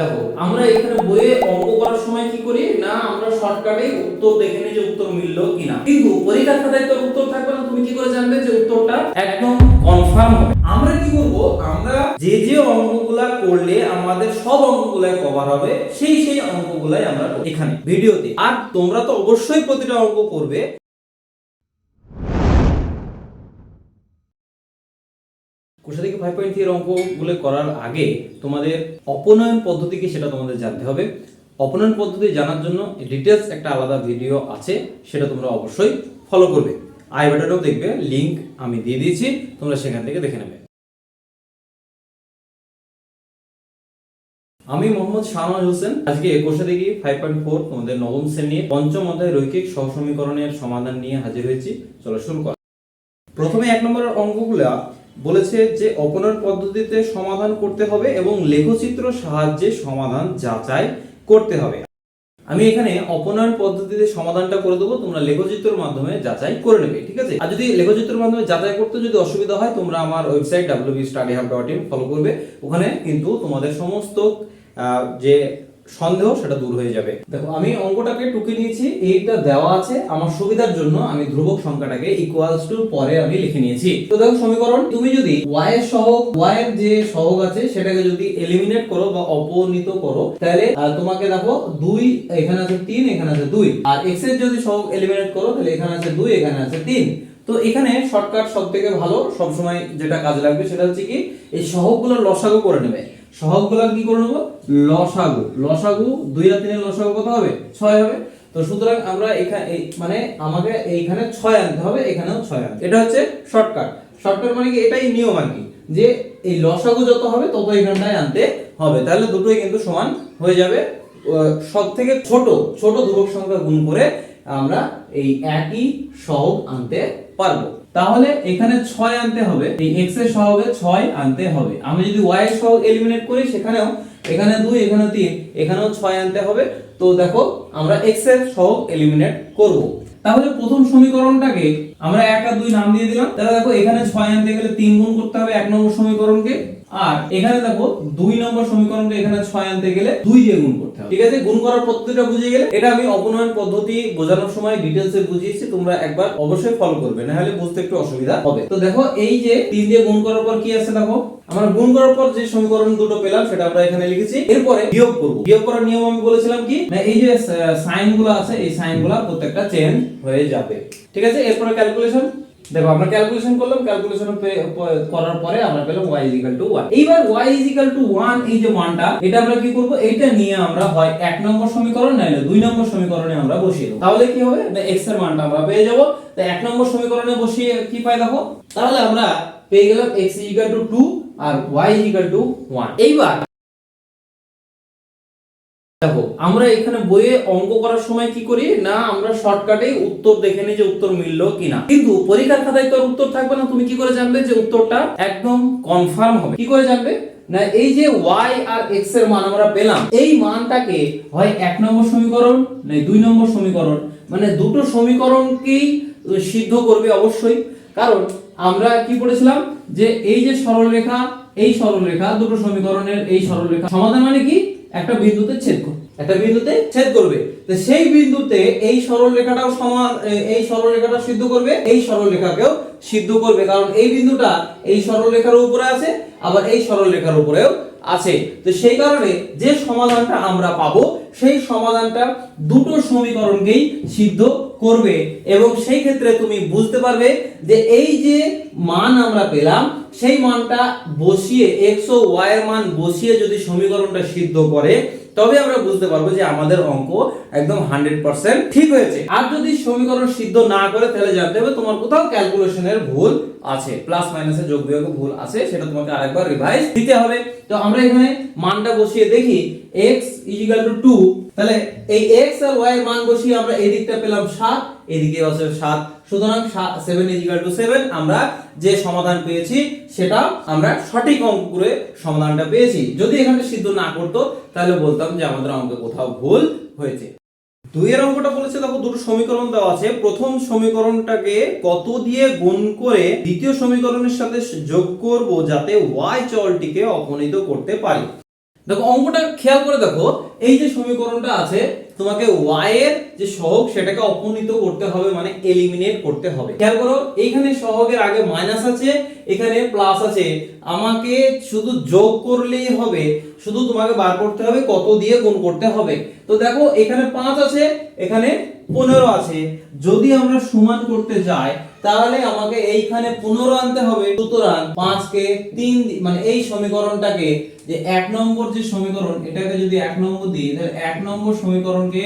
দেখো, আমরা এখানে বইয়ে অঙ্ক করার সময় কি করি? না, আমরা শর্টকাটে উত্তর দেখে নিই যে উত্তর মিললো কিনা। কিন্তু পরীক্ষার খাতায় তো উত্তর থাকবে না, তুমি কি করে জানবে যে উত্তরটা একদম কনফার্ম হবে। আমরা কি করব? আমরা যে যে অঙ্কগুলা করলে আমাদের সব অঙ্কগুলাই কভার হবে, সেই সেই অঙ্কগুলাই আমরা করব এখানে, ভিডিওতে। আর তোমরা তো অবশ্যই প্রতিটা অঙ্ক করবে। কোষা থেকে ফাইভ পয়েন্ট থ্রি অঙ্কগুলো করার আগে তোমাদের অপনয়ন পদ্ধতি কি সেটা তোমাদের জানতে হবে। অপনয়ন পদ্ধতি জানার জন্য ডিটেলস একটা আলাদা ভিডিও আছে, সেটা তোমরা অবশ্যই ফলো করবে। আই বাটনেও দেখবে লিংক আমি দিয়ে দিয়েছি, তোমরা সেখান থেকে দেখে নেবে। আমি মোহাম্মদ শাহনাজ হোসেন, আজকে একুশে থেকে ফাইভ পয়েন্ট ফোর তোমাদের নবম শ্রেণির পঞ্চম অধ্যায় রৈখিক সহসমীকরণের সমাধান নিয়ে হাজির হয়েছি। চলো শুরু কর। প্রথমে এক নম্বরের অঙ্কগুলা বলেছে যে অপনয়ন পদ্ধতিতে সমাধান করতে হবে এবং লেখচিত্র সাহায্যে সমাধান যাচাই করতে হবে। আমি এখানে অপনয়ন পদ্ধতিতে সমাধানটা করে দেবো, তোমরা লেখচিত্রের মাধ্যমে যাচাই করে নেবে, ঠিক আছে? আর যদি লেখচিত্রের মাধ্যমে যাচাই করতে যদি অসুবিধা হয়, তোমরা আমার ওয়েবসাইট www.studyhub.in ফলো করবে। ওখানে কিন্তু তোমাদের সমস্ত যে সন্দেহ সেটা দূর হয়ে যাবে। দেখো, আমি অঙ্কটাকে টুকে নিয়েছি, এইটা দেওয়া আছে আমার সুবিধার জন্য, আমি ধ্রুবক সংখ্যাটাকে ইকুয়ালস টু পরে আমি লিখে নিয়েছি। তো দেখো সমীকরণ, তুমি যদি y এর সহগ, y এর যে সহগ আছে, সেটাকে যদি এলিমিনেট করো বা অপনীত করো, তাহলে তোমাকে দেখো, দুই, এখানে আছে তিন, এখানে আছে দুই। আর x এর যদি সহগ এলিমিনেট করো, তাহলে এখানে আছে দুই, এখানে আছে তিন। তো এখানে শর্টকাট সব থেকে ভালো, সবসময় যেটা কাজে লাগবে সেটা হচ্ছে কি, এই সহগগুলো লসাগু করে নেবে। সহগগুলো কি করে নেব? লসাগু। লসাগু, দুই আর তিনের লসাগু কত হবে? ছয় হবে। তো সুতরাং আমরা এখানে মানে আমাকে এইখানে ছয় আনতে হবে, এখানেও ছয় আনতে এটা হচ্ছে শর্টকাট। শর্টকাট মানে কি? এটাই নিয়ম আর কি। যে এই লসাগু যত হবে, তত এখানটায় আনতে হবে। তাহলে দুটোই কিন্তু সমান হয়ে যাবে। সব থেকে ছোট ছোট ধ্রুবক সংখ্যা গুণ করে আমরা এই একই সহগ আনতে পারব। তাহলে এখানে ছয় আনতে হবে, এই এক্সের সহগে ছয় আনতে হবে। আমি যদি ওয়াই এর সহগ এলিমিনেট করি, সেখানেও এখানে দুই এখানে তিন, এখানেও ছয় আনতে হবে। তো দেখো, আমরা এক্সের সহগ এলিমিনেট করব। তাহলে প্রথম সমীকরণটাকে আমরা এক আর দুই নাম দিয়ে দিলাম। তাহলে দেখো, এখানে ছয় আনতে গেলে তিন গুণ করতে হবে এক নম্বর সমীকরণকে। আর এখানে দেখো দুই নম্বর এখানে ছয় আনতে গেলে দুই দিয়ে গুণ করতে হবে। ঠিক আছে? গুণ করার পদ্ধতিটা বুঝে গেলে এটা আমি অপনয়ন পদ্ধতি বোঝানোর সময় বুঝিয়েছি, তোমরা একবার অবশ্যই ফলো করবে, না হলে বুঝতে একটু অসুবিধা হবে। তো দেখো, এই যে তিন দিয়ে গুণ করার পর কি আছে দেখো? আমরা গুণ করার পর যে সমীকরণ দুটো পেলাম, সেটা আমরা এখানে লিখেছি। এরপরে বিয়োগ করব। বিয়োগ করার নিয়ম আমি বলেছিলাম কি? না, এই যে সাইনগুলো আছে, এই সাইনগুলো প্রত্যেকটা চেঞ্জ হয়ে যাবে। ঠিক আছে? এরপরে ক্যালকুলেশন দেখো, আমরা ক্যালকুলেশন করলাম ক্যালকুলেশন করার পরে আমরা পেলাম y টু 1 এইবার y টু 1 এই যে মানটা এটা আমরা কি করব? এটা নিয়ে আমরা হয় এক নম্বর সমীকরণ নাইলে দুই নম্বর সমীকরণে আমরা বসিয়ে দেব। তাহলে কি হবে? না, x এর মানটা আমরা পেয়ে যাব। তো এক নম্বর সমীকরণে বসিয়ে কি পাই দেখো? তাহলে আমরা পেয়ে গেলাম x টু 2 আর y টু 1 এইবার দেখো, আমরা এখানে বইয়ে অঙ্ক করার সময় কি করি? না, আমরা শর্টকাটে উত্তর দেখে নিই যে উত্তর মিললো কিনা। কিন্তু পরীক্ষার খাতায় তো উত্তর থাকবে না, তুমি কি করে জানবে যে উত্তরটা একদম কনফার্ম হবে? কি করে জানবে? না, এই যে y আর x এর মান আমরা পেলাম, এই মানটাকে হয় এক নম্বর সমীকরণ, না দুই নম্বর সমীকরণ। মানে দুটো সমীকরণকেই সিদ্ধ করবে অবশ্যই। কারণ আমরা কি পড়েছিলাম? যে এই যে সরলরেখা, এই সরলরেখা, দুটো সমীকরণের এই সরলরেখা সমাধান মানে কি? একটা বিন্দুতে ছেদ করবে একটা বিন্দুতে ছেদ করবে। তো সেই বিন্দুতে এই সরল রেখাটাও সমান এই সরল রেখাটা সিদ্ধ করবে, এই সরল রেখাকেও সিদ্ধ করবে। কারণ এই বিন্দুটা এই সরল রেখার উপরে আছে, আবার এই সরল রেখার উপরেও আছে। তো সেই কারণে যে সমাধানটা আমরা পাবো, সেই সমাধানটা দুটো সমীকরণকেই সিদ্ধ করবে। এবং সেই ক্ষেত্রে তুমি বুঝতে পারবে যে এই যে মান আমরা পেলাম, সেই মানটা বসিয়ে, x ও y এর মান বসিয়ে যদি সমীকরণটা সিদ্ধ করে তবে আমরা বুঝতে পারব যে আমাদের অঙ্ক একদম হান্ড্রেড পার্সেন্ট ঠিক হয়েছে। আর যদি সমীকরণ সিদ্ধ না করে তাহলে জানতে হবে তোমার কোথাও ক্যালকুলেশনের ভুল আছে। প্লাস মাইনাসের যোগ বিয়োগে ভুল আছে, সেটা তোমাকে আরেকবার রিভাইজ দিতে হবে। তো আমরা এখানে মানটা বসিয়ে দেখি। x ইজিক্যাল টু টু তাহলে এই x আর y এর মান বসিয়ে আমরা এই দিকটা পেলাম 7 এদিকে আছে 7 সুতরাং 7 ইজিক্যাল টু 7 আমরা যে সমাধান পেয়েছি, সেটা আমরা সঠিক অঙ্ক করে সমাধানটা পেয়েছি। যদি এখানে সিদ্ধ না করতো, তাহলে বলতাম যে আমাদের অঙ্কে কোথাও ভুল হয়েছে। দুইয়ের অঙ্কটা বলেছে, দেখো দুটো সমীকরণ দেওয়া আছে। প্রথম সমীকরণটাকে কত দিয়ে গুণ করে দ্বিতীয় সমীকরণের সাথে যোগ করব যাতে ওয়াই চলটিকে অপনীত করতে পারি? দেখো অঙ্কটা খেয়াল করে দেখো, এই যে সমীকরণটা আছে তোমাকে ওয়াই এর যে সহগ সেটাকে অপনীত করতে হবে মানে এলিমিনেট করতে হবে। খেয়াল করো, এইখানে সহগের আগে মাইনাস আছে, এখানে প্লাস আছে। আমাকে শুধু যোগ করলেই হবে, শুধু তোমাকে বার করতে হবে, কত দিয়ে গুণ করতে হবে। তো দেখো, এখানে পাঁচ আছে, এখানে 15 আছে। যদি আমরা সমান করতে যাই তাহলে আমাকে এইখানে 15 আনতে হবে। সুতরাং 5 কে 3 মানে এই সমীকরণটাকে যে এক নম্বর যে সমীকরণ, এটাকে যদি এক নম্বর দিই, তাহলে এক নম্বর সমীকরণকে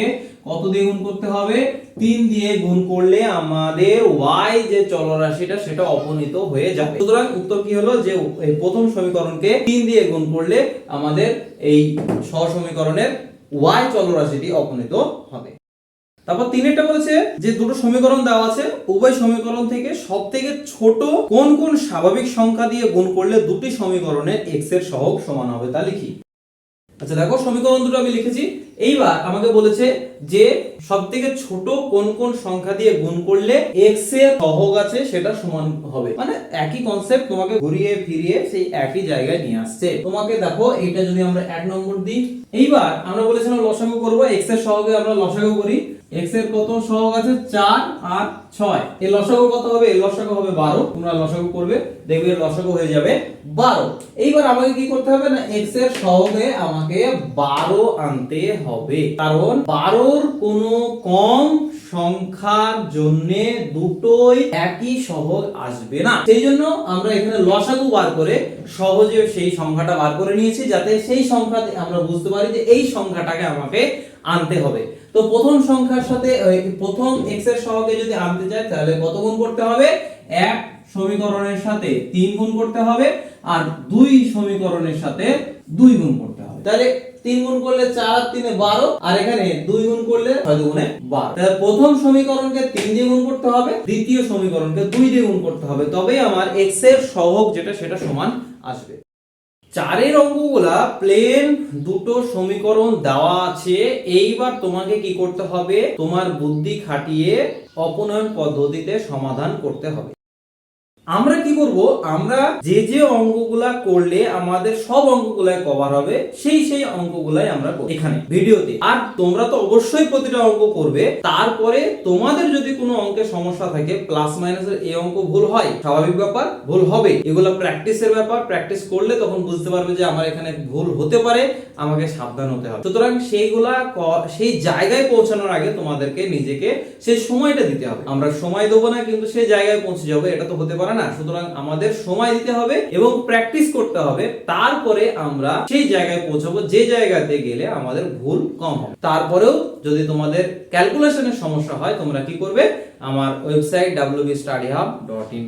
কত দিয়ে গুণ করতে হবে? তিন দিয়ে গুণ করলে আমাদের y যে চলরাশিটা, সেটা অপনীত হয়ে যাবে। সুতরাং উত্তর কি হলো? যে এই প্রথম সমীকরণকে তিন দিয়ে গুণ করলে আমাদের এই সহসমীকরণের y চলরাশিটি অপনীত হবে। তারপর তিন তিনেরটা বলেছে যে দুটো সমীকরণ দেওয়া আছে, উভয় সমীকরণ থেকে সব থেকে ছোট কোন কোন স্বাভাবিক সংখ্যা দিয়ে গুণ করলে দুটি সমীকরণের x এর সহগ সমান হবে তা লিখি। আচ্ছা দেখো, সমীকরণ দুটো আমি লিখেছি। এইবার আমাকে বলেছে যে সব থেকে ছোট কোন কোন সংখ্যা দিয়ে গুণ করলে x এর সহগ আছে সেটা সমান হবে। মানে একই কনসেপ্ট তোমাকে ঘুরিয়ে ফিরিয়ে সেই একই জায়গায় নিয়ে আসছে। তোমাকে দেখো এটা যদি আমরা এক নম্বর দিই। এইবার আমরা বলেছিলাম লসাগু করব এক্সের সহগে আমরা লসাগু করি। X এর কত সহগ আছে? 4 আর 6 এই লসাগু কত হবে? এই লসাগু হবে 12 তোমরা লসাগু করবে। দেখবে এর লসাগু হয়ে যাবে 12 এইবার আমাকে কি করতে হবে না? X এর সহগে আমাকে 12 আনতে হবে। কারণ 12 এর কোনো কম সংখ্যার জন্য দুটোই একই সহগ আসবে না। সেই জন্য আমরা এখানে লসাগু বার করে সহজে সেই সংখ্যাটা বার করে নিয়েছি, যাতে সেই সংখ্যাতে আমরা বুঝতে পারি যে এই সংখ্যাটাকে আমাকে আনতে হবে। তো প্রথম সংখ্যার সাথে প্রথম x এর সহগে যদি আনতে চাই তাহলে কত গুণ করতে হবে? এক সমীকরণের সাথে তিন গুণ করতে হবে, আর দুই সমীকরণের সাথে দুই গুণ করতে হবে। তাহলে তিন গুণ করলে চার আর তিনে বারো, আর এখানে দুই গুণ করলে ছয় দুগুণে বারো। তাহলে প্রথম সমীকরণকে তিন দিয়ে গুণ করতে হবে, দ্বিতীয় সমীকরণকে দুই দিয়ে গুণ করতে হবে, তবেই আমার x এর সহগ যেটা, সেটা সমান আসবে। চারের অঙ্কগুলা প্লেন দুটো সমীকরণ দেওয়া আছে। এইবার তোমাকে কি করতে হবে? তোমার বুদ্ধি খাটিয়ে অপনয়ন পদ্ধতিতে সমাধান করতে হবে। আমরা কি করব? আমরা যে যে অঙ্কগুলা করলে আমাদের সব অঙ্কগুলাই কভার হবে, সেই সেই অঙ্কগুলাই আমরা এখানে, ভিডিওতে। আর তোমরা তো অবশ্যই প্রতিটা অঙ্ক করবে। তারপরে তোমাদের যদি কোনো অঙ্কে সমস্যা থাকে প্লাস মাইনাসের এই অঙ্ক ভুল হয়, স্বাভাবিক ব্যাপার, ভুল হবে। এগুলো প্র্যাকটিসের ব্যাপার প্র্যাকটিস করলে তখন বুঝতে পারবে যে আমার এখানে ভুল হতে পারে, আমাকে সাবধান হতে হবে। সুতরাং সেইগুলা সেই জায়গায় পৌঁছানোর আগে তোমাদেরকে নিজেকে সেই সময়টা দিতে হবে। আমরা সময় দেবো না, কিন্তু সেই জায়গায় পৌঁছে যাব, এটা তো হতে পারে না। সুতরাং আমাদের সময় দিতে হবে এবং প্র্যাকটিস করতে হবে। তারপরে আমরা সেই জায়গায় পৌঁছাবো। যে জায়গাতে গেলে আমাদের ভুল কম হবে। তারপরেও যদি তোমাদের ক্যালকুলেশনের সমস্যা হয়, তোমরা কি করবে? আমার ওয়েবসাইট www.studyhub.in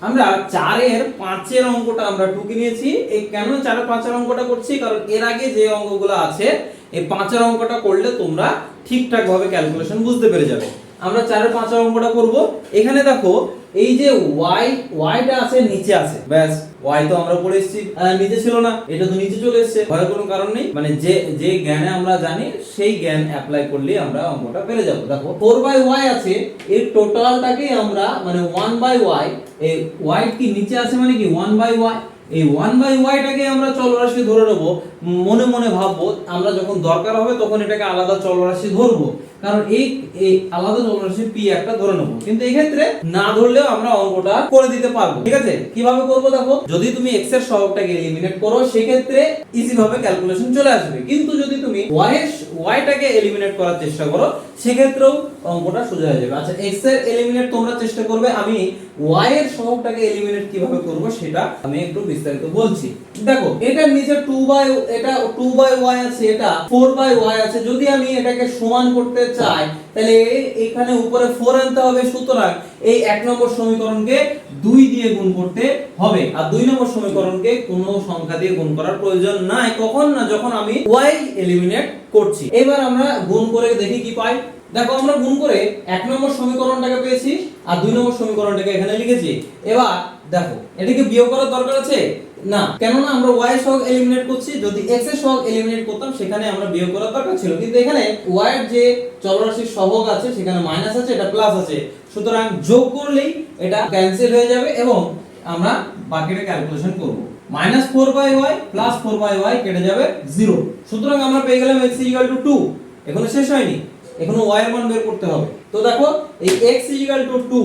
আমরা চারের পাঁচের অঙ্কটা আমরা টুকে নিয়েছি। এই কেন চারের পাঁচের অঙ্কটা করছি? কারণ এর আগে যে অঙ্কগুলো আছে, এই পাঁচের অঙ্কটা করলে তোমরা ঠিকঠাক ভাবে ক্যালকুলেশন বুঝতে পেরে যাবে। আমরা চারের পাঁচের অঙ্কটা করব। এখানে দেখো, এই যে ওয়াই ওয়াইটা আছে, নিচে আছে। ব্যাস ওয়াই তো আমরা পড়ে এসেছি। নিচে ছিল না, এটা তো নিচে চলে এসেছে। ভয়ের কোনো কারণ নেই। মানে যে যে জ্ঞানে আমরা জানি, সেই জ্ঞান অ্যাপ্লাই করলে আমরা অঙ্কটা পেরে যাব। দেখো 4 বাই ওয়াই আছে, এর টোটালটাকে আমরা মানে ওয়ান বাই ওয়াই এই y কি নিচে আছে মানে কি? ওয়ান বাই y এই ওয়ান বাই yটাকে আমরা চলরাশি ধরে নেব, মনে মনে ভাববো, আমরা যখন দরকার হবে তখন এটাকে আলাদা চলরাশি ধরবো। কারণ এই এই আলাদা চলরাশি পি একটা ধরে নেব। কিন্তু এই ক্ষেত্রে না ধরলেও আমরা অঙ্কটা করে দিতে পারব। ঠিক আছে? কীভাবে করব দেখো? যদি তুমি এক্সের সহগটাকে এলিমিনেট করো, সেক্ষেত্রে ইজি ভাবে ক্যালকুলেশন চলে আসবে। কিন্তু যদি তুমি y এর yটাকে এলিমিনেট করার চেষ্টা করো, সেক্ষেত্রেও অঙ্কটা সোজা হয়ে যাবে। আচ্ছা x এর এলিমিনেট তোমরা চেষ্টা করবে, আমি ওয়াই এর সহগটাকে এলিমিনেট কীভাবে করব সেটা আমি একটু বিস্তারিত বলছি। দেখো, এটার নিচে 2 বাই এটা 2 বাই ওয়াই আছে, এটা 4 বাই ওয়াই আছে। যদি আমি এটাকে সমান করতে চাই, তাহলে এখানে উপরে 4 আনতে হবে, সুতরাং এই এক নম্বর সমীকরণকে দুই দিয়ে গুণ করতে হবে। আর দুই নম্বর সমীকরণকে কোনো সংখ্যা দিয়ে গুণ করার প্রয়োজন নাই। কখন না যখন আমি ওয়াই এলিমিনেট করছি। এবার আমরা গুণ করে দেখি কি পাই। দেখো, আমরা গুণ করে এক নম্বর সমীকরণটাকে পেয়েছি আর দুই নম্বর সমীকরণটাকে এখানে লিখেছি। এবার দেখো, এটাকে বিয়োগ করার দরকার আছে? না। কেননা আমরা y সহগ এলিমিনেট করছি। যদি x এর সহগ এলিমিনেট করতাম, সেখানে আমরা বিয়োগ করার দরকার ছিল। কিন্তু এখানে y এর যে চলরাশির সহগ আছে, সেখানে মাইনাস আছে, এটা প্লাস আছে। সুতরাং যোগ করলেই এটা ক্যান্সেল হয়ে যাবে এবং আমরা বাকিটা ক্যালকুলেশন করব। Minus four by y plus four by y কেটে যাবে জিরো সুতরাং আমরা পেয়ে গেলাম এক্স ইজিক্যাল টু টু এখনও শেষ হয়নি। এখনও ওয়াই এর মান বের করতে হবে। তো দেখো, এই এক্স ইজিক্যাল টু টু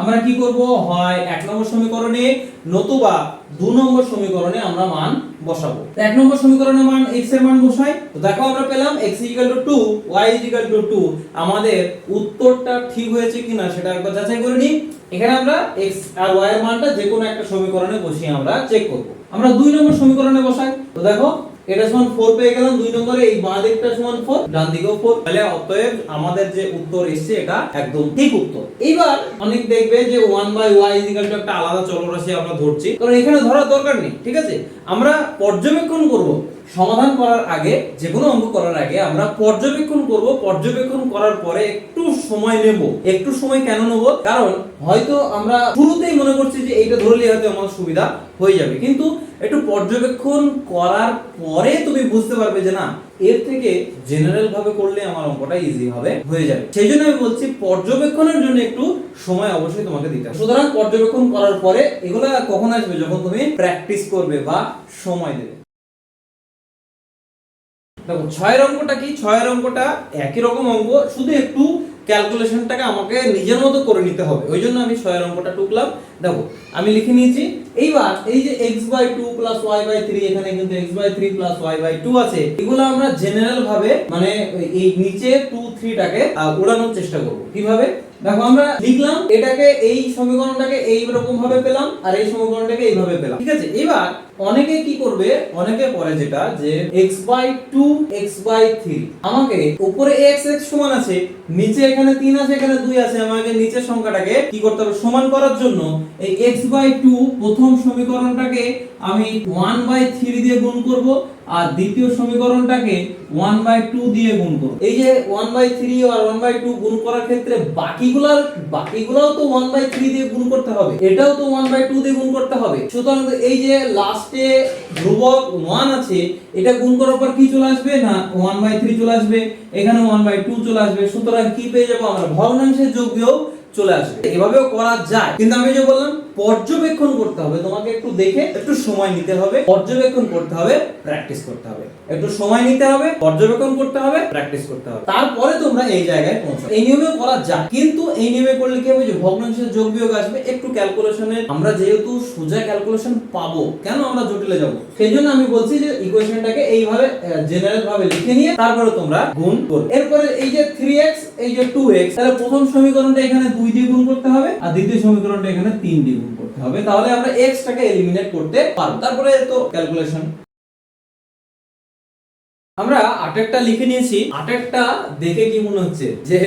আমরা কি করব? হয় এক নম্বর সমীকরণে নতুবা দু নম্বর সমীকরণে আমরা মান বসাবো। এক নম্বর সমীকরণে মান x এর মান বসাই। তো দেখো আমরা পেলাম x two y two two আমাদের উত্তরটা ঠিক হয়েছে কিনা সেটা একবার যাচাই করে নিই। এখানে আমরা x আর y এর মানটা যে কোনো একটা সমীকরণে বসিয়ে আমরা চেক করব। আমরা দুই নম্বর সমীকরণে বসাই। তো দেখো এটা সমান 4 পেয়ে গেলাম, দুই নম্বরে এই বাঁ দিকটা সমান 4 ডান দিকেও 4 তাহলে অতএব আমাদের যে উত্তর এসেছে, এটা একদম ঠিক উত্তর। এইবার অনেক দেখবে যে 1 বাই y একটা আলাদা চলরাশি আমরা ধরছি। কারণ এখানে ধরার দরকার নেই, ঠিক আছে? আমরা পর্যবেক্ষণ করব। সমাধান করার আগে যে কোনো অঙ্ক করার আগে আমরা পর্যবেক্ষণ করব। পর্যবেক্ষণ করার পরে একটু সময় নেব। একটু সময় কেন নেব? কারণ হয়তো আমরা শুরুতেই মনে করছি যে এইটা ধরলেই হয়তো আমার সুবিধা হয়ে যাবে। কিন্তু একটু পর্যবেক্ষণ করার পরে তুমি বুঝতে পারবে যে না, এর থেকে জেনারেল ভাবে করলে আমার অঙ্কটা ইজি হবে, হয়ে যাবে। সেই জন্য আমি বলছি, পর্যবেক্ষণের জন্য একটু সময় অবশ্যই তোমাকে দিতে হবে। সুতরাং পর্যবেক্ষণ করার পরে এগুলো কখন আসবে? যখন তুমি প্র্যাকটিস করবে বা সময় দেবে। দেখো, ছয়ের অঙ্কটা কি? ছয়ের অঙ্কটা একই রকম অঙ্ক, শুধু একটু ক্যালকুলেশনটাকে আমাকে নিজের মতো করে নিতে হবে। ওই জন্য আমি ছয়ের অঙ্কটা টুকলাম। দেখো, আমি লিখে নিয়েছি, এইবার এই যে x by two plus y by three এখানে কিন্তু x by three plus y two আছে, এগুলো আমরা জেনারেল ভাবে মানে এই নিচে টু থ্রিটাকে উড়ানোর চেষ্টা করব। কীভাবে? দেখো, আমরা লিখলাম, এটাকে এই সমীকরণটাকে এই রকম ভাবে পেলাম, আর এই সমীকরণটাকে এইভাবে পেলাম। ঠিক আছে, এবার অনেকে কি করবে, অনেকে পরে যেটা যে x by two x by three আমাকে উপরে x x সমান আছে, নিচে এখানে তিন আছে, এখানে দুই আছে, আমাকে নিচের সংখ্যাটাকে কি করতে হবে, সমান করার জন্য এই x বাই টু প্রথম সমীকরণটাকে আমি ওয়ান বাই থ্রি দিয়ে গুণ করব আর দ্বিতীয় সমীকরণটাকে ওয়ান বাই টু দিয়ে গুণ করব। এই যে ওয়ান বাই থ্রি আর ওয়ান বাই টু গুণ করার ক্ষেত্রে বাকিগুলার, বাকিগুলাও তো ওয়ান বাই থ্রি দিয়ে গুণ করতে হবে। এটাও তো ওয়ান বাই টু দিয়ে গুণ করতে হবে। সুতরাং এই যে লাস্টে ধ্রুবক ওয়ান আছে, এটা গুণ করার পর কি চলে আসবে? না ওয়ান বাই থ্রি চলে আসবে। এখানে ওয়ান বাই টু চলে আসবে। সুতরাং কি পেয়ে যাব আমরা? ভগ্নাংশের যোগ চলে আসবে। এভাবেও করা যায়। কিন্তু আমি যে বললাম পর্যবেক্ষণ করতে হবে। তোমাকে একটু দেখে একটু সময় নিতে হবে। পর্যবেক্ষণ করতে হবে প্র্যাকটিস করতে হবে। একটু সময় নিতে হবে, পর্যবেক্ষণ করতে হবে প্র্যাকটিস করতে হবে। তারপরে তোমরা এই জায়গায় পৌঁছাবে এই নিয়মে করা যায় কিন্তু এই নিয়মে করলে কি হবে? যে ভগ্নাংশের যোগ বিয়োগ আসবে। একটু ক্যালকুলেশনে আমরা যেহেতু সোজা ক্যালকুলেশন পাবো, কেন আমরা জটিলে যাব? সেই জন্য আমি বলছি যে ইকুয়েশনটাকে এইভাবে জেনারেল ভাবে লিখে নিয়ে তারপরে তোমরা গুণ করবে এরপরে এই যে 3x এই যে 2x তাহলে প্রথম সমীকরণটা এখানে 2 দিয়ে গুণ করতে হবে, আর দ্বিতীয় সমীকরণটা এখানে 3 দিয়ে গুণ করতে হবে। তাহলে আমরা এক্স টাকে এলিমিনেট করতে পারব। তারপরে তো ক্যালকুলেশন। আমরা আটেরটা লিখে নিয়েছি। আট আটেরটা দেখে কি মনে হচ্ছে? যে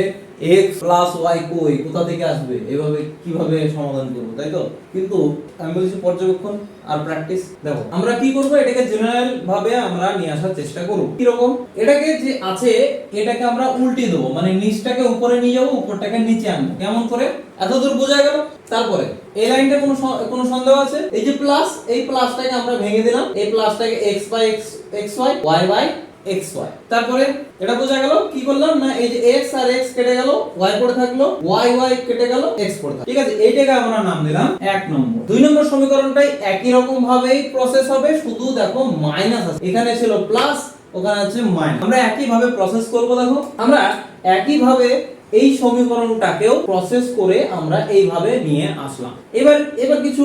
x প্লাস y কই? কোথা থেকে আসবে? এভাবে কীভাবে সমাধান করব, তাই তো? কিন্তু আমি বলছি পর্যবেক্ষণ আর প্র্যাকটিস দেখো, আমরা কি করব? এটাকে জেনারেল ভাবে আমরা নিয়ে আসার চেষ্টা করব। কি রকম? এটাকে যে আছে, এটাকে আমরা উল্টে দেব মানে নিচটাকে উপরে নিয়ে যাব, উপরটাকে নিচে আনব। কেমন করে? এতদূর বোঝা গেল? তারপরে, এই লাইনটা কোনো কোনো সন্দেহ আছে? এই যে প্লাস এই প্লাসটাকে আমরা ভেঙে দিলাম। এই প্লাসটাকে x by x x y y by x y তারপরে এটা বোঝা গেল, কি করলাম? না, এই যে এক্স আর এক্স কেটে গেল ওয়াই পড়ে থাকল ওয়াই ওয়াই কেটে গেল এক্স পড়ে থাকল। ঠিক আছে, এইটাকে আমরা নাম দিলাম এক নম্বর। দুই নম্বর সমীকরণটাই একই রকম ভাবেই প্রসেস হবে, শুধু দেখো মাইনাস আছে। এখানে ছিল প্লাস ওখানে আছে মাইনাস আমরা একই ভাবে প্রসেস করব, দেখো। আমরা একই ভাবে এই সমীকরণটাকেও প্রসেস করে আমরা এইভাবে নিয়ে আসলাম। এবার এবার কিছু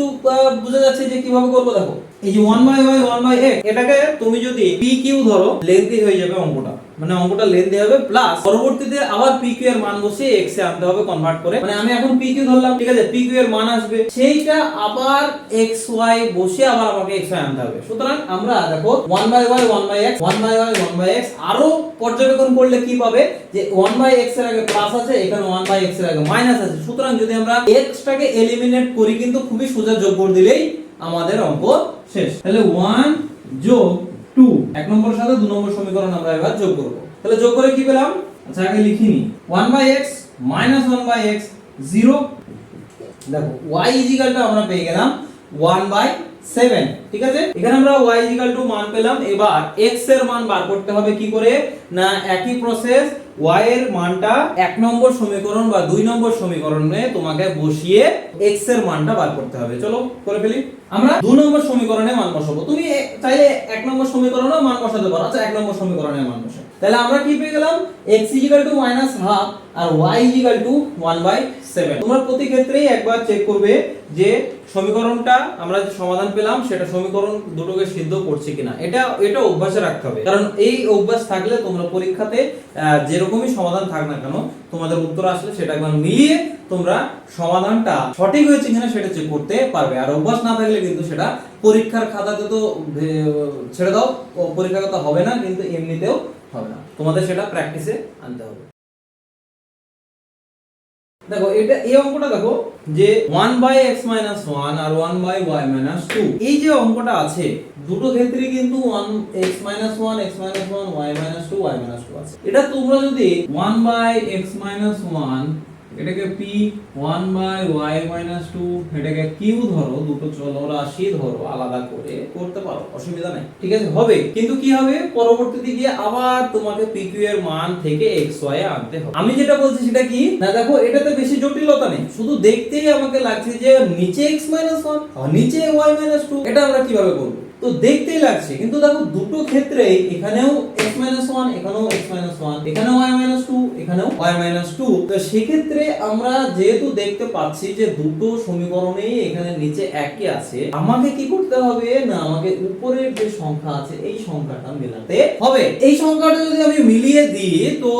বোঝা যাচ্ছে যে কীভাবে করব দেখো। এই যে one by y one by এটাকে তুমি যদি পি কিউ ধরো লেন্থি হয়ে যাবে অঙ্কটা। মানে অঙ্কটা লেন্থি হবে প্লাস পরবর্তীতে আবার পি কিউ এর মান বসিয়ে এক্স এ আনতে হবে কনভার্ট করে। মানে আমি এখন পি কিউ ধরলাম, ঠিক আছে? পি কিউ এর মান আসবে। সেইটা আবার এক্স ওয়াই বসে আবার আমাকে এক্স ওয়াই আনতে হবে। সুতরাং আমরা দেখো one by y one by x one by y one by x আরও পর্যবেক্ষণ করলে কি পাবে? যে ওয়ান বাই এক্সের আগে প্লাস আছে, এখানে ওয়ান বাই এক্সের আগে মাইনাস আছে। সুতরাং যদি আমরা এক্স টাকে এলিমিনেট করি, কিন্তু খুবই সোজা যোগ করে দিলেই আমাদের অঙ্ক শেষ। তাহলে ওয়ান যোগ টু। এক নম্বরের সাথে দু নম্বর সমীকরণ আমরা এবার যোগ করব। তাহলে যোগ করে কি পেলাম? আচ্ছা আগে লিখিনি। One by x minus one by x zero. দেখো, ওয়াই ইজিকালটা আমরা পেয়ে গেলাম ওয়ান বাই সেভেন, ঠিক আছে? এখানে আমরা y মান পেলাম। এবার x এর মান বার করতে হবে কি করে? না, একই প্রসেস y এর মানটা এক নম্বর সমীকরণ বা দুই নম্বর সমীকরণে তোমাকে বসিয়ে x এর মানটা বার করতে হবে। চলো, করে ফেলি। আমরা দুই নম্বর সমীকরণে মান বসাবো। তুমি চাইলে এক নম্বর সমীকরণে মান বসাতে পারো। আচ্ছা এক নম্বর সমীকরণে মান বসাও তাহলে আমরা কি পেয়ে গেলাম? x equal to minus half R y equal to 1 by 7 তোমরা প্রতি ক্ষেত্রেই একবার চেক করবে যে সমীকরণটা আমরা যে সমাধান পেলাম, সেটা সমীকরণ দুটোকে সিদ্ধ করছে কিনা। এটা এটা অভ্যাসে রাখতে হবে। কারণ এই অভ্যাস থাকলে তোমরা পরীক্ষাতে যেরকমই সমাধান থাক না কেন, তোমাদের উত্তর আসলে সেটা একবার মিলিয়ে তোমরা সমাধানটা সঠিক হয়েছে কিনা সেটা চেক করতে পারবে। আর অভ্যাস না থাকলে কিন্তু সেটা পরীক্ষার খাতাতে তো ছেড়ে দাও। পরীক্ষার খাতা হবে না, কিন্তু এমনিতেও হবে না। তোমাদের সেটা প্র্যাকটিসে আনতে হবে। দেখো, এটা, এই অঙ্কটা দেখো, যে one by x minus one R one by y minus two এই যে অঙ্কটা আছে, দুটো ক্ষেত্রে কিন্তু one x minus one x minus one y minus 2 y minus 2 আছে। এটা তোমরা যদি ওয়ান বাই এক্স মাইনাস 1 এটাকে p 1 বাই y মাইনাস 2 এটাকে q ধরো, দুটো চলরাশি ধরো, আলাদা করে করতে পারো, অসুবিধা নাই। ঠিক আছে? হবে। কিন্তু কি হবে? পরবর্তীতে গিয়ে আবার তোমাকে pq এর মান থেকে xy এ আনতে হবে। আমি যেটা বলছি সেটা কি? না, দেখো, এটাতে বেশি জটিলতা নেই। শুধু দেখতেই আমাকে লাগছে যে নিচে x 1 আর নিচে y 2 এটা আমরা কীভাবে করব? তো দেখতেই লাগছে। কিন্তু দেখো, দুটো ক্ষেত্রেই এখানেও x 1 এখানেও x 1 এখানেও y 2 এখানেও y 2 তো সেক্ষেত্রে আমরা যেহেতু দেখতে পাচ্ছি যে দুটো সমীকরণেই এখানে নিচে একই আছে, আমাকে কি করতে হবে? না, আমাকে উপরের যে সংখ্যা আছে, এই সংখ্যাটা মেলাতে হবে। এই সংখ্যাটা যদি আমি মিলিয়ে দিই, তো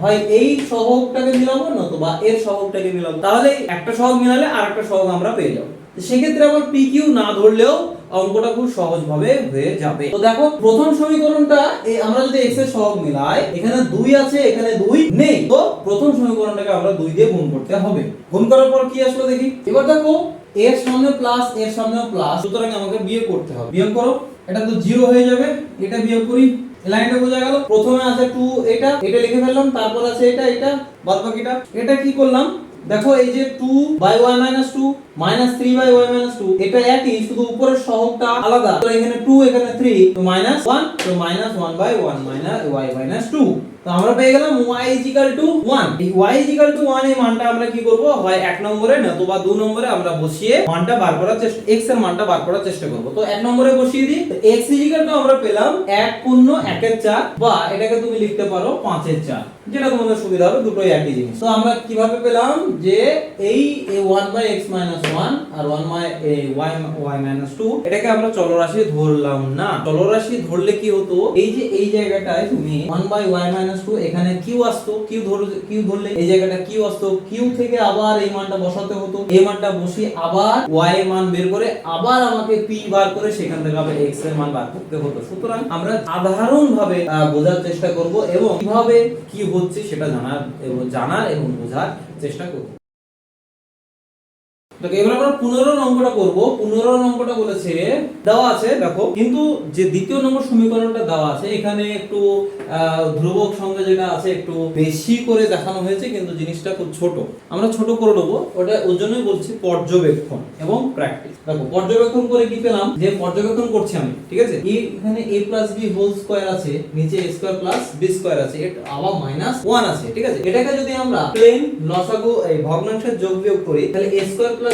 হয় এই সহগটাকে মিলাবো না তো বা এর সহগটাকে মিলাবো। তাহলে একটা সহগ মিলালে আরেকটা সহগ আমরা পেয়ে যাব। সেক্ষেত্রে আবার পি কিউ না ধরলেও অঙ্কটা খুব সহজভাবে হয়ে যাবে। তো দেখো, প্রথম সমীকরণটা আমরা যদি x এর সহগ মিলাই, এখানে 2 আছে, এখানে 2 নেই। তো প্রথম সমীকরণটাকে আমরা 2 দিয়ে গুণ করতে হবে। গুণ করার পর কি আসলো দেখি? এবার দেখো, এর সামনে প্লাস এর সামনে প্লাস সুতরাং আমাকে বিয়োগ করতে হবে। বিয়োগ করো, এটা তো জিরো হয়ে যাবে, এটা বিয়োগ করি। লাইনটা বোঝা গেল। প্রথমে আছে টু এটা এটা লিখে ফেললাম, তারপর আছে এটা এটা বাদ বাকিটা এটা কি করলাম? দেখো, এই যে two by y minus 2 minus 3 by y minus 2 এটা একই, শুধু উপরের সহগটা আলাদা। তো এখানে 2 এখানে 3 তো মাইনাস 1 তো minus 1 by 1 minus y minus 2 তো আমরা পেয়ে গেলাম y ইকুয়াল টু 1 এই y ইকুয়াল টু 1 এই মানটা আমরা কি করব? হয় এক নম্বরে নতুবা দু নম্বরে আমরা বসিয়ে মানটা বার করার চেষ্টা, x এর মানটা বার করার চেষ্টা করব। তো এক নম্বরে বসিয়ে দিই। তো x ইকুয়াল টু আমরা পেলাম 1 পূর্ণ 1 এর 4 বা এটাকে তুমি লিখতে পারো 5 এর 4 যেটা তোমাদের সুবিধা হবে, দুটোই একই জিনিস। তো আমরা কীভাবে পেলাম যে এই 1 বাই x মাইনাস 1 আর 1 বাই y y মাইনাস 2 এটাকে আমরা চলরাশি ধরলাম না। চলরাশি ধরলে কি হতো? এই যে, এই জায়গাটায় তুমি 1 বাই y মাইনাস 2 এখানে q আসতো, q ধর q ধরলে এই জায়গাটা q আসতো। q থেকে আবার এই মানটা বসাতে হতো। এই মানটা বসিয়ে আবার y এর মান বের করে আবার আমাকে p বার করে সেখান থেকে আবার x এর মান বার করতে হতো। সুতরাং আমরা সাধারণ ভাবে বোঝার চেষ্টা করব এবং কীভাবে কি হচ্ছে সেটা জানার এবং জানার এবং বোঝার চেষ্টা করব। দেখো, এবার আমরা পনেরো নম্বরটা করব। পনেরো নম্বরটা বলেছে, দেওয়া আছে, দেখো। কিন্তু যে দ্বিতীয় নম্বর সমীকরণটা দেওয়া আছে, এখানে একটু ধ্রুবক সঙ্গে যেটা আছে, একটু বেশি করে দেখানো হয়েছে, কিন্তু জিনিসটা খুব ছোট। আমরা ছোট করে নেব। ওটা ওর জন্যই বলছি পর্যবেক্ষণ এবং প্র্যাকটিস দেখো, পর্যবেক্ষণ করে কি পেলাম? যে পর্যবেক্ষণ করছি আমি, ঠিক আছে? এখানে a plus b whole square আছে, নিচে স্কয়ার প্লাস বি স্কয়ার আছে এটা আবার মাইনাস 1 আছে, ঠিক আছে? এটাকে যদি আমরা প্লেন লসাগু, এই ভগ্নাংশের যোগ বিয়োগ করি, তাহলে স্কয়ার প্লাস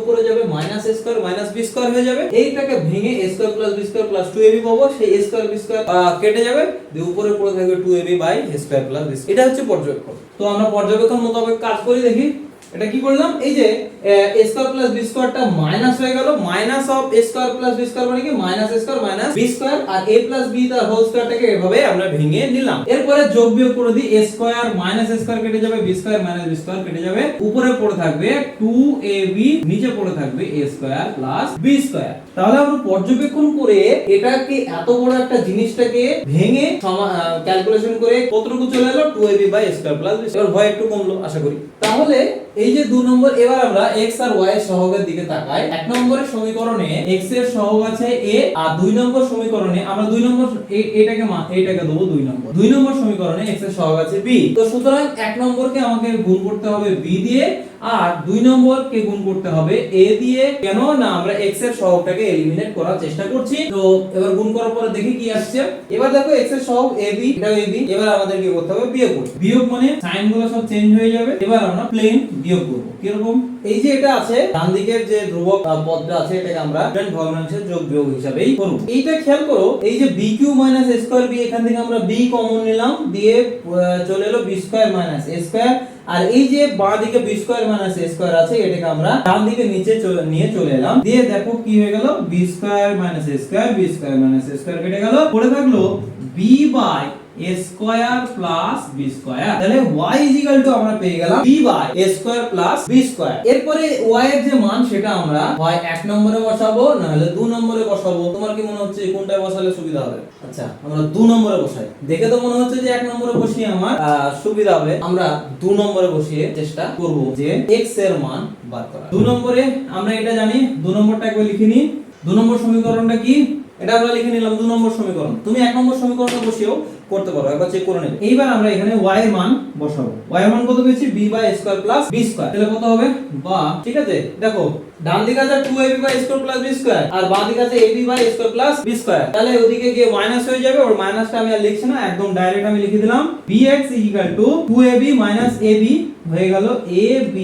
উপরে যাবে মাইনাস স্কয়ার মাইনাস বি হয়ে যাবে। এইটাকে ভেঙে প্লাস বি প্লাস 2ab পাবো। সেই কেটে যাবে। দিয়ে উপরে পড়ে 2ab বাই প্লাস বি এটা হচ্ছে তো আমরা পর্যবেক্ষণ মোতাবেক কাজ করি, দেখি। এটা কি করলাম? এই যে a স্কয়ার প্লাস বি স্কয়ারটা মাইনাস হয়ে গেল। Minus of a square plus b square মানে কি? Minus a square minus b square R a plus b তার হোল স্কয়ারটাকে এভাবে আমরা ভেঙে নিলাম। এরপরে যোগ বিয়োগ করে দিই a square minus a square কেটে যাবে। B square minus b square কেটে যাবে। উপরে পড়ে থাকবে 2ab নিচে পড়ে থাকবে a square plus b square তাহলে আমরা পর্যবেক্ষণ করে এটাকে এত বড় একটা জিনিসটাকে ভেঙে ক্যালকুলেশন করে কতটুকু চলে এলো? 2ab বাই স্কয়ার প্লাস এবার ভয় একটু কমলো, আশা করি। তাহলে এই যে দু নম্বর, এবার আমরা x আর y এর সহগের দিকে তাকাই। এক নম্বরের সমীকরণে x এর সহগ আছে a, আর দুই নম্বর সমীকরণে আমরা দুই নম্বর এ- এটাকে এটাকে দেবো দুই নম্বর। দুই নম্বর সমীকরণে x এর সহগ আছে b তো সুতরাং এক নম্বরকে আমাকে গুণ করতে হবে b দিয়ে আর দুই নম্বর কে গুণ করতে হবে? এ দিয়ে কেন? না, আমরা এক্সের সহগটাকে এলিমিনেট করার চেষ্টা করছি। তো, এবার গুণ করার পরে দেখি কি আসছে। এবার দেখো এক্সের সহগ ab এটাও ab এবার আমাদের কি করতে হবে? বিয়োগ করতে বিয়োগ মানে সাইনগুলো সব চেঞ্জ হয়ে যাবে। এবার আমরা প্লেন বিয়োগ করব। কীরকম? এই যে এটা আছে, ডান দিকের যে ধ্রুবক পদটা আছে, এটাকে আমরা স্টুডেন্ট ভগ্নাংশের যোগ বিয়োগ হিসাবেই করব। এইটা খেয়াল করো, এই যে b q minus square b, এখান থেকে আমরা বি কমন নিলাম। দিয়ে চলে এলো বি স্কয়ার মাইনাস স্কয়ার আর এই যে বাঁ দিকে b square minus a square আছে, এটাকে আমরা ডান দিকে নিচে নিয়ে চলে এলাম। দিয়ে দেখো কি হয়ে গেল? B square minus a square b square minus a square কেটে গেল। পড়ে থাকল বি বাই আচ্ছা দেখে তো মনে হচ্ছে যে এক নম্বরে বসিয়ে আমার সুবিধা হবে। আমরা নম্বরে বসিয়ে চেষ্টা করব যে x এর মান বার করা নম্বরে আমরা এটা জানি, দু নম্বরটা একবার লিখে নিই। দু নম্বর সমীকরণটা কি? এটা আমরা লিখে নিলাম দু নম্বর সমীকরণ। তুমি এক নম্বর সমীকরণটা বসিয়েও করতে পারো, একবার চেক করে নেবে। এইবার আমরা এখানে y এর মান বসাবো। y এর মান কত পেয়েছি b by square plus b square তাহলে কত হবে? বা, ঠিক আছে? দেখো, ডান দিকে আছে 2ab by square plus b square আর বাঁ দিকে আছে ab by square plus b square তাহলে ওদিকে গিয়ে মাইনাস হয়ে যাবে, ওর মাইনাসটা আমি আর লিখছি না, একদম ডাইরেক্ট আমি লিখে দিলাম। bx two 2ab minus ab হয়ে গেল ab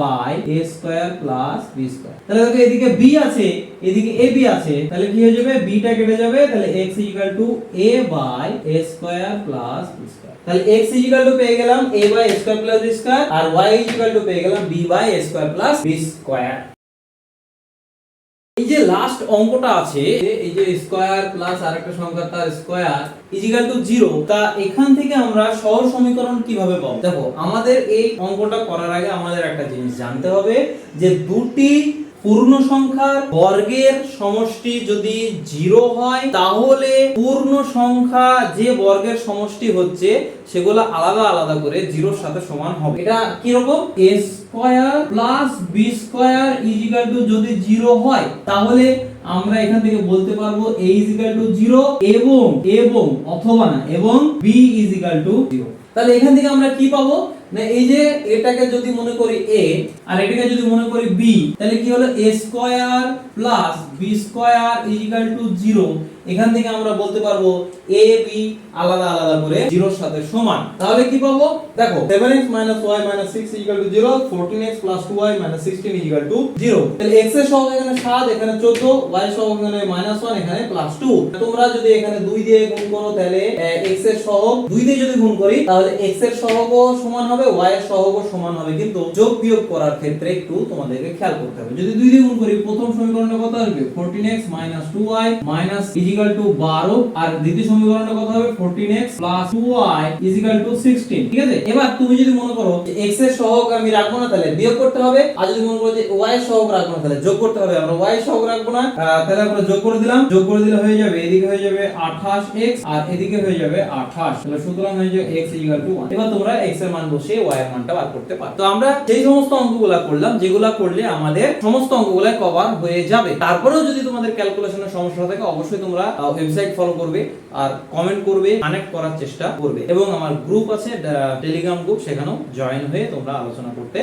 by a square plus b square তাহলে দেখো, এদিকে b আছে, এদিকে ab আছে, তাহলে কি হয়ে যাবে? b টা কেটে যাবে, তাহলে x a by a square plus b square তাহলে x টু পেয়ে গেলাম a by square plus b square R y two পেয়ে গেলাম b by square plus b square এই যে লাস্ট অঙ্কটা আছে, এই যে স্কয়ার প্লাস আরেকটা সংখ্যা তার স্কয়ার ইজিক্যাল টু জিরো তা এখান থেকে আমরা সহজ সমীকরণ কীভাবে পাবো? দেখো, আমাদের এই অঙ্কটা করার আগে আমাদের একটা জিনিস জানতে হবে যে দুটি পূর্ণ সংখ্যার বর্গের সমষ্টি যদি জিরো হয়, তাহলে পূর্ণ সংখ্যা যে বর্গের সমষ্টি হচ্ছে, সেগুলো আলাদা আলাদা করে জিরোর সাথে সমান হবে। এটা কি রকম a square plus b square equal to যদি জিরো হয়, তাহলে আমরা এখান থেকে বলতে পারব a ইজিক্যাল টু জিরো এবং এবং, অথবা না, এবং b ইজিক্যাল টু জিরো। তাহলে এখান থেকে আমরা কি পাবো? না, এই যে এটাকে যদি মনে করি এ আর এটাকে যদি মনে করি বি তাহলে কি হলো? A square plus b square equal to zero এখান থেকে আমরা বলতে পারব a, b আলাদা আলাদা করে জিরোর সাথে সমান। তাহলে কি পাবো? দেখো 7x y 6 0 14x 2y 16 0 তাহলে x এর সহগ এখানে 7 এখানে 14 y এর সহগ এখানে -1 এখানে +2 তোমরা যদি এখানে 2 দিয়ে গুণ করো, তাহলে x এর সহগ 2 দিয়ে যদি গুণ করি, তাহলে x এর সহগও সমান হবে ওয়াই এর সহগও সমান হবে। কিন্তু যোগ বিয়োগ করার ক্ষেত্রে একটু তোমাদেরকে খেয়াল করতে হবে। যদি দুই দিয়ে গুণ করি, প্রথম সমীকরণটা কত আসবে? 14x 2y টু 12 আর দ্বিতীয় সমীকরণটা কত হবে 14x 2y 16 ঠিক আছে? এবার তুমি যদি মনে করো x এর আমি রাখব না, তাহলে বিয়োগ করতে হবে। আর যদি মনে করো যে y এর রাখব না, তাহলে যোগ করতে হবে। আমরা y এর রাখব না। তাহলে আমরা যোগ করে দিলাম। যোগ করে দিলে হয়ে যাবে, এদিকে হয়ে যাবে 28x আর এদিকে হয়ে যাবে 28 তাহলে সুতরাং হয়ে যাবে x 1 এবার তোমরা x এর মান বসিয়ে y এর মানটা বার করতে পারো। তো আমরা সেই সমস্ত অঙ্কগুলা করলাম, যেগুলা করলে আমাদের সমস্ত অঙ্কগুলা কভার হয়ে যাবে। তারপরেও যদি তোমাদের ক্যালকুলেশনের সমস্যা থাকে, অবশ্যই তোমরা ওয়েবসাইট ফলো করবে আর কমেন্ট করবে কানেক্ট করার চেষ্টা করবে। এবং আমার গ্রুপ আছে টেলিগ্রাম গ্রুপ সেখানেও জয়েন হয়ে তোমরা আলোচনা করতে